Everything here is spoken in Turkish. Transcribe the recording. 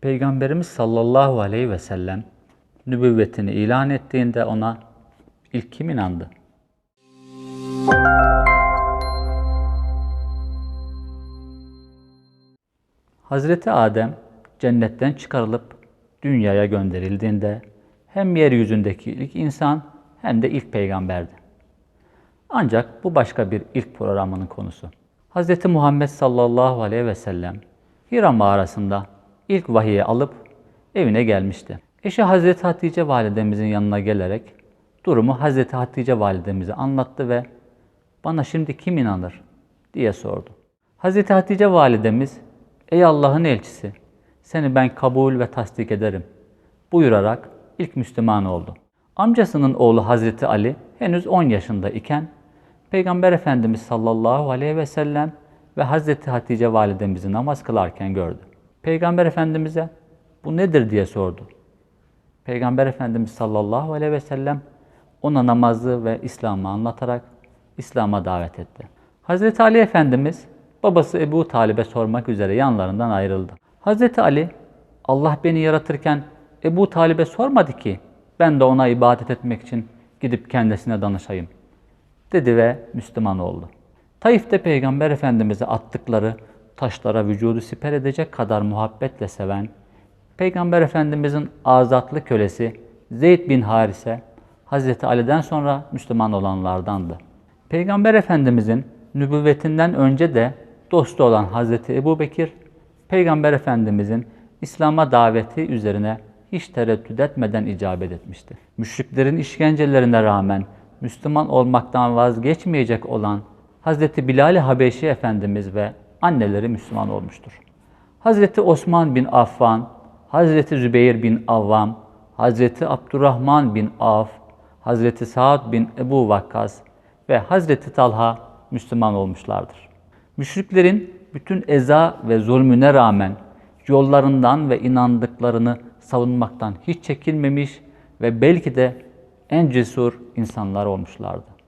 Peygamberimiz sallallahu aleyhi ve sellem nübüvvetini ilan ettiğinde ona ilk kim inandı? Hazreti Adem cennetten çıkarılıp dünyaya gönderildiğinde hem yeryüzündeki ilk insan hem de ilk peygamberdi. Ancak bu başka bir ilk programının konusu. Hz. Muhammed sallallahu aleyhi ve sellem Hira mağarasında ilk vahiyi alıp evine gelmişti. Eşi Hz. Hatice validemizin yanına gelerek durumu Hz. Hatice validemize anlattı ve bana şimdi kim inanır diye sordu. Hz. Hatice validemiz ey Allah'ın elçisi seni ben kabul ve tasdik ederim buyurarak ilk Müslüman oldu. Amcasının oğlu Hazreti Ali henüz 10 yaşında iken Peygamber Efendimiz sallallahu aleyhi ve sellem ve Hazreti Hatice validemizi namaz kılarken gördü. Peygamber Efendimiz'e bu nedir diye sordu. Peygamber Efendimiz sallallahu aleyhi ve sellem ona namazı ve İslam'ı anlatarak İslam'a davet etti. Hazreti Ali Efendimiz babası Ebu Talib'e sormak üzere yanlarından ayrıldı. Hazreti Ali Allah beni yaratırken Ebu Talib'e sormadı ki ben de ona ibadet etmek için gidip kendisine danışayım dedi ve Müslüman oldu. Taif'te Peygamber Efendimiz'e attıkları taşlara vücudu siper edecek kadar muhabbetle seven, Peygamber Efendimiz'in azatlı kölesi Zeyd bin Harise, Hazreti Ali'den sonra Müslüman olanlardandı. Peygamber Efendimiz'in nübüvvetinden önce de dostu olan Hazreti Ebu Bekir, Peygamber Efendimiz'in İslam'a daveti üzerine hiç tereddüt etmeden icabet etmişti. Müşriklerin işkencelerine rağmen Müslüman olmaktan vazgeçmeyecek olan Hazreti Bilal-i Habeşi Efendimiz ve anneleri Müslüman olmuştur. Hazreti Osman bin Affan, Hazreti Zübeyir bin Avvam, Hazreti Abdurrahman bin Avf, Hazreti Saad bin Ebu Vakkas ve Hazreti Talha Müslüman olmuşlardır. Müşriklerin bütün eza ve zulmüne rağmen yollarından ve inandıklarını savunmaktan hiç çekinmemiş ve belki de en cesur insanlar olmuşlardı.